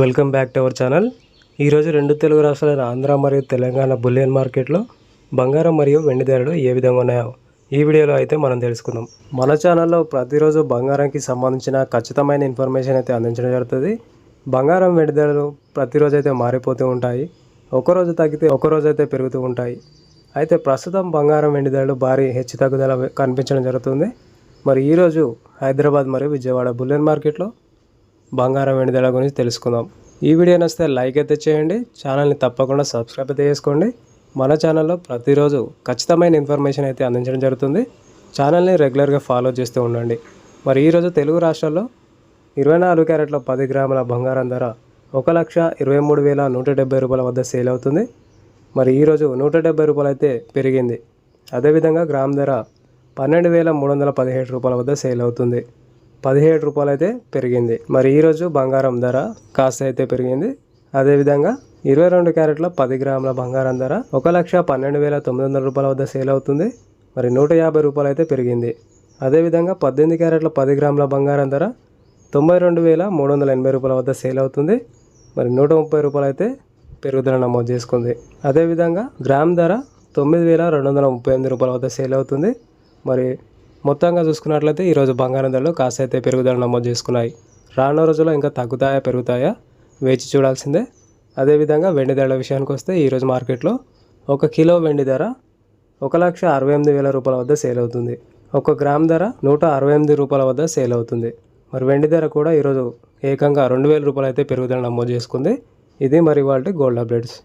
Welcome back to our channel. ఈరోజు రెండు తెలుగు రాష్ట్రాలైన ఆంధ్ర మరియు తెలంగాణ బులియన్ మార్కెట్లో బంగారం మరియు వెండి ధరలు ఏ విధంగా ఉన్నాయో ఈ వీడియోలో అయితే మనం తెలుసుకుందాం. మన ఛానల్లో ప్రతిరోజు బంగారంకి సంబంధించిన ఖచ్చితమైన ఇన్ఫర్మేషన్ అయితే అందించడం జరుగుతుంది. బంగారం వెండి ధరలు ప్రతిరోజు అయితే మారిపోతూ ఉంటాయి. ఒకరోజు తగ్గితే ఒకరోజు అయితే పెరుగుతూ ఉంటాయి. అయితే ప్రస్తుతం బంగారం వెండి ధరలు భారీ హెచ్చు తగ్గుదల కనిపించడం జరుగుతుంది. మరి ఈరోజు హైదరాబాద్ మరియు విజయవాడ బులియన్ మార్కెట్లో బంగారం వెనుదల గురించి తెలుసుకుందాం. ఈ వీడియో నచ్చితే లైక్ అయితే చేయండి ఛానల్ని తప్పకుండా సబ్స్క్రైబ్ అయితే చేసుకోండి. మన ఛానల్లో ప్రతిరోజు ఖచ్చితమైన ఇన్ఫర్మేషన్ అయితే అందించడం జరుగుతుంది. ఛానల్ని రెగ్యులర్గా ఫాలో చేస్తూ ఉండండి. మరి ఈరోజు తెలుగు రాష్ట్రాల్లో ఇరవై నాలుగు క్యారెట్ల పది గ్రాముల బంగారం ధర ఒక లక్ష ఇరవై మూడు వేల నూట డెబ్బై రూపాయల వద్ద సేల్ అవుతుంది. మరి ఈరోజు నూట డెబ్బై రూపాయలు అయితే పెరిగింది. అదేవిధంగా గ్రామ్ ధర పన్నెండు వేల మూడు వందల పదిహేడు రూపాయల వద్ద సేల్ అవుతుంది. పదిహేడు రూపాయలు అయితే పెరిగింది. మరి ఈరోజు బంగారం ధర కాస్త అయితే పెరిగింది. అదేవిధంగా ఇరవై రెండు క్యారెట్ల పది గ్రాముల బంగారం ధర ఒక లక్ష పన్నెండు వేల తొమ్మిది వందల రూపాయల వద్ద సేల్ అవుతుంది. మరి నూట యాభై రూపాయలు అయితే పెరిగింది. అదేవిధంగా పద్దెనిమిది క్యారెట్ల పది గ్రాముల బంగారం ధర తొంభై రెండు వేల మూడు వందల ఎనభై రూపాయల వద్ద సేల్ అవుతుంది. మరి నూట ముప్పై రూపాయలు అయితే పెరుగుదల నమోదు చేసుకుంది. అదేవిధంగా గ్రామ్ ధర తొమ్మిది వేల రెండు వందల ముప్పై ఎనిమిది రూపాయల వద్ద సేల్ అవుతుంది. మరి మొత్తంగా చూసుకున్నట్లయితే ఈరోజు బంగారం ధరలు కాసైతే అయితే పెరుగుదల నమోదు చేసుకున్నాయి. రానున్న రోజుల్లో ఇంకా తగ్గుతాయా పెరుగుతాయా వేచి చూడాల్సిందే. అదేవిధంగా వెండి ధరల విషయానికి వస్తే ఈరోజు మార్కెట్లో ఒక కిలో వెండి ధర ఒక లక్ష అరవై ఎనిమిది వేల రూపాయల వద్ద సేల్ అవుతుంది. ఒక గ్రామ్ ధర నూట అరవై ఎనిమిది రూపాయల వద్ద సేల్ అవుతుంది. మరి వెండి ధర కూడా ఈరోజు ఏకంగా రెండు వేల రూపాయలు అయితే పెరుగుదల నమోదు చేసుకుంది. ఇది మరి వాళ్ళ గోల్డ్ అప్డేట్స్.